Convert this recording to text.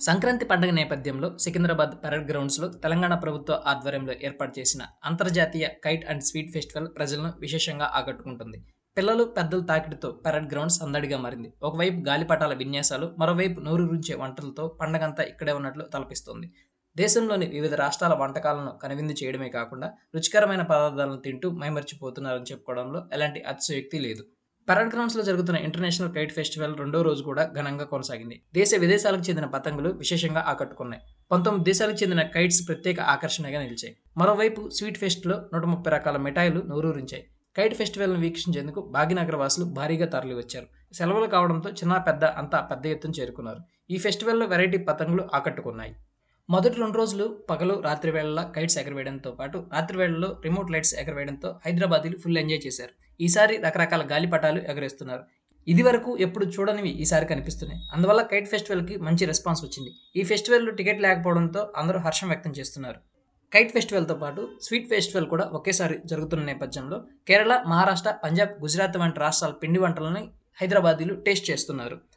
సంక్రాంతి పండుగ నేపథ్యంలో సికింద్రాబాద్ పరేడ్ గ్రౌండ్స్లో తెలంగాణ ప్రభుత్వ ఆధ్వర్యంలో ఏర్పాటు చేసిన అంతర్జాతీయ కైట్ అండ్ స్వీట్ ఫెస్టివల్ ప్రజలను విశేషంగా ఆకట్టుకుంటుంది. పిల్లలు పెద్దల తాకిడితో పరేడ్ గ్రౌండ్స్ సందడిగా మారింది. ఒకవైపు గాలిపటాల విన్యాసాలు మరోవైపు నోరూరించే వంటలతో పండగంతా ఇక్కడే ఉన్నట్లు తలపిస్తోంది. దేశంలోని వివిధ రాష్ట్రాల వంటకాలను కనువిందు చేయడమే కాకుండా రుచికరమైన పదార్థాలను తింటూ మైమర్చిపోతున్నారని చెప్పుకోవడంలో ఎలాంటి అతిశయోక్తి లేదు. పరాడ్ గ్రౌండ్స్లో జరుగుతున్న ఇంటర్నేషనల్ కైట్ ఫెస్టివల్ రెండో రోజు కూడా ఘనంగా కొనసాగింది. దేశ విదేశాలకు చెందిన పతంగులు విశేషంగా ఆకట్టుకున్నాయి. పంతొమ్మిది దేశాలకు చెందిన కైట్స్ ప్రత్యేక ఆకర్షణగా నిలిచాయి. మరోవైపు స్వీట్ ఫెస్ట్లో నూట ముప్పై రకాల మిఠాయిలు నూరూరించాయి. కైట్ ఫెస్టివల్ను వీక్షించేందుకు భాగ్యనగర వాసులు భారీగా తరలి వచ్చారు సెలవులు కావడంతో చిన్న పెద్ద అంతా పెద్ద ఎత్తున చేరుకున్నారు. ఈ ఫెస్టివల్లో వెరైటీ పతంగులు ఆకట్టుకున్నాయి. మొదటి రెండు రోజులు పగలు రాత్రి వేళల్లో కైట్స్ ఎగరవేయడంతో పాటు రాత్రి వేళల్లో రిమోట్ లైట్స్ ఎగరవేయడంతో హైదరాబాదీలు ఫుల్ ఎంజాయ్ చేశారు. ఈసారి రకరకాల గాలిపటాలు ఎగరేస్తున్నారు. ఇది వరకు ఎప్పుడు చూడనివి ఈసారి కనిపిస్తున్నాయి. అందువల్ల కైట్ ఫెస్టివల్కి మంచి రెస్పాన్స్ వచ్చింది. ఈ ఫెస్టివల్లో టికెట్ లేకపోవడంతో అందరూ హర్షం వ్యక్తం చేస్తున్నారు. కైట్ ఫెస్టివల్తో పాటు స్వీట్ ఫెస్టివల్ కూడా ఒకేసారి జరుగుతున్న నేపథ్యంలో కేరళ మహారాష్ట్ర పంజాబ్ గుజరాత్ వంటి రాష్ట్రాల పిండి వంటలని హైదరాబాదీలు టేస్ట్ చేస్తున్నారు.